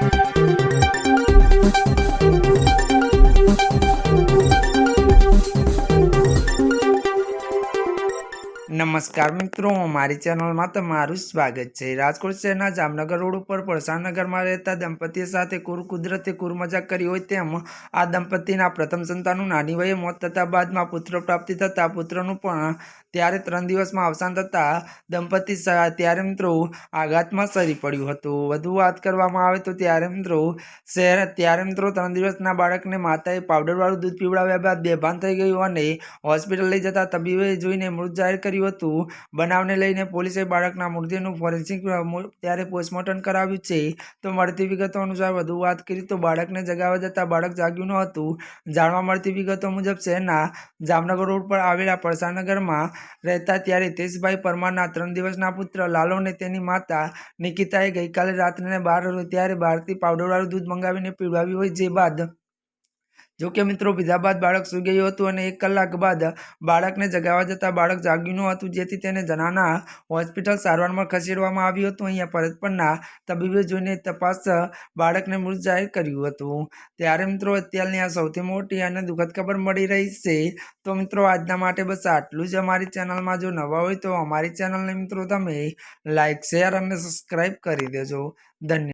Thank you. નમસ્કાર મિત્રો, મારી ચેનલમાં તમારું સ્વાગત છે. રાજકોટ શહેરના જામનગર રોડ ઉપર પરસાનગરમાં રહેતા દંપતી સાથે કુર કુદરતે કુર મજાક કરી હોય તેમ આ દંપતીના પ્રથમ સંતાનનું નાની વયે મોત થતાં બાદમાં પુત્ર પ્રાપ્તિ થતાં પુત્રનું પણ ત્યારે ત્રણ દિવસમાં અવસાન થતાં દંપતી ત્યારે મિત્રો આઘાતમાં સરી પડ્યું હતું. વધુ વાત કરવામાં આવે તો ત્યારે મિત્રો શહેર ત્યારે મિત્રો ત્રણ દિવસના બાળકને માતાએ પાવડરવાળું દૂધ પીવડાવ્યા બાદ બેભાન થઈ ગયું અને હોસ્પિટલ લઈ જતા તબીબે જોઈને મૃત જાહેર કર્યું હતું. બનાવને લઈને પોલીસે બાળકના મૃતદેહનું ફોરેન્સિક ત્યારે પોસ્ટમોર્ટમ કરાવ્યું છે. તો મળતી વિગતો અનુસાર વધુ વાત કરી તો બાળકને જગાવવા જતાં બાળક જાગ્યું ન હતું. જાણવા મળતી વિગતો મુજબ શહેરના જામનગર રોડ પર આવેલા પરસાનગરમાં રહેતા ત્યારે હિતેશભાઈ પરમારના ત્રણ દિવસના પુત્ર લાલો અને તેની માતા નિકિતાએ ગઈકાલે રાત્રે બહાર ત્યારે બહારથી પાવડરવાળું દૂધ મંગાવીને પીવડાવ્યું હોય જે બાદ જો કે મિત્રો પીધા બાદ બાળક સૂઈ ગયું હતું અને એક કલાક બાદ બાળકને જગાવવા જતાં બાળક જાગ્યું ન હતું, જેથી તેને જનાના હોસ્પિટલ સારવારમાં ખસેડવામાં આવ્યું હતું. અહીંયા પરત પરના તબીબે જોઈને તપાસ બાળકને મૃત જાહેર કર્યું હતું. ત્યારે મિત્રો, અત્યારની આ સૌથી મોટી અને દુઃખદ ખબર મળી રહી છે. તો મિત્રો, આજના માટે બસ આટલું જ. અમારી ચેનલમાં જો નવા હોય તો અમારી ચેનલને મિત્રો, તમે લાઇક શેર અને સબસ્ક્રાઈબ કરી દેજો. ધન્યવાદ.